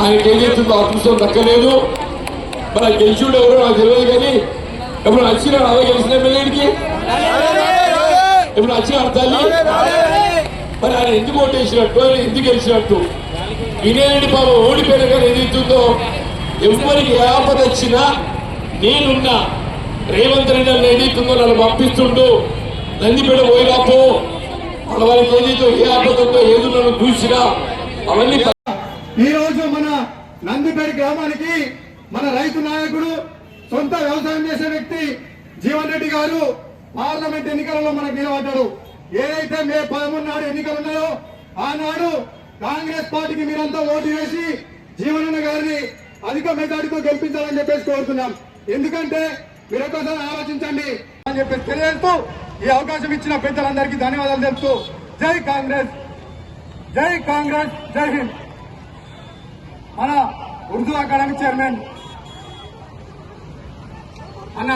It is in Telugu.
ఆయనకి ఏం చేస్తుందో అదృష్టం దక్కలేదు మరి ఆ ఎవరో నాకు తెలియదు కానీ ఎప్పుడు వచ్చిన అలా గెలిచిన ఎమ్మెల్యేడికి ఇప్పుడు వచ్చిన తల్లి? మరి ఆయన ఎందుకు ఓటేసినట్టు? ఆయన ఎందుకు గెలిచినట్టు? వినేయండి బాబు ఓడిపోయిన కానీ ఏదైతుందో ఎవరికి ఏ ఆపద వచ్చినా నేనున్నా. రేవంత్ రెడ్డి నన్ను ఏదైతుందో నన్ను పంపిస్తుండు. నందిపేట పోయిరాపో మన వారికి ఏదైతే ఏ ఆపద ఉందో ఏదో నన్ను చూసినా. అవన్నీ ఈరోజు మన నందిపేట గ్రామానికి మన రైతు నాయకుడు సొంత వ్యవసాయం చేసే వ్యక్తి జీవన్ రెడ్డి గారు పార్లమెంట్ ఎన్నికలలో మనకు నిలబడ్డాడు. ఏదైతే మే పదమూడు నాడు ఎన్నికలు ఉన్నాయో ఆనాడు కాంగ్రెస్ పార్టీకి మీరంతా ఓటు వేసి జీవనన్న గారిని అధిక మెజార్టీతో గెలిపించాలని చెప్పేసి కోరుతున్నాం. ఎందుకంటే మీరు ఒకసారి ఆలోచించండి అని చెప్పేసి తెలియజేస్తూ ఈ అవకాశం ఇచ్చిన పెద్దలందరికీ ధన్యవాదాలు తెలుపుతూ జై కాంగ్రెస్ జై కాంగ్రెస్ జై హింద్. మన ఉర్దూ అకాడమీ చైర్మన్. అన్న